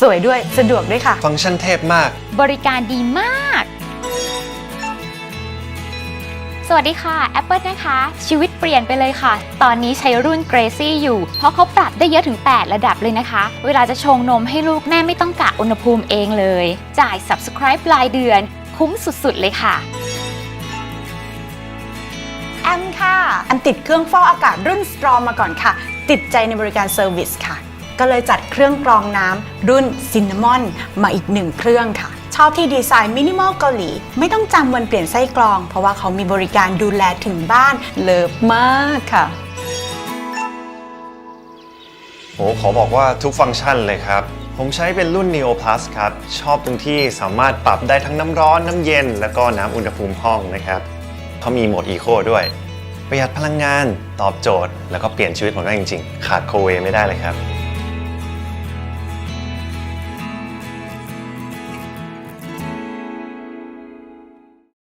สวยด้วยสะดวกด้วยค่ะ ฟังก์ชันเทพมาก บริการดีมาก สวัสดีค่ะ Apple นะคะ ชีวิตเปลี่ยนไปเลยค่ะ ตอนนี้ใช้รุ่น Gracie อยู่ เพราะเขาปรับได้เยอะถึง 8 ระดับเลยนะคะ เวลาจะชงนมให้ลูกแม่ไม่ต้องกะอุณหภูมิเองเลย จ่าย Subscribe รายเดือน คุ้มสุดๆเลยค่ะ แอมค่ะ แอมติดเครื่องฟอกอากาศรุ่นสตรอมมาก่อนค่ะ ติดใจในบริการเซอร์วิสค่ะ ก็เลยจัดเครื่องกรองน้ำรุ่นซินนามอนมาอีกหนึ่งเครื่องค่ะ ชอบที่ดีไซน์มินิมอลเกาหลี ไม่ต้องจำวันเปลี่ยนไส้กรอง เพราะว่าเขามีบริการดูแลถึงบ้านเลิฟมากค่ะโหขอบอกว่าทุกฟังก์ชันเลยครับ ผมใช้เป็นรุ่น Neo Plus ครับ ชอบตรงที่สามารถปรับได้ทั้งน้ำร้อนน้ำเย็น แล้วก็น้ำอุณหภูมิห้องนะครับเขามีโหมด Eco ด้วย ประหยัดพลังงาน ตอบโจทย์ แล้วก็เปลี่ยนชีวิตผมได้จริง ๆ ขาดโคเวไม่ได้เลยครับ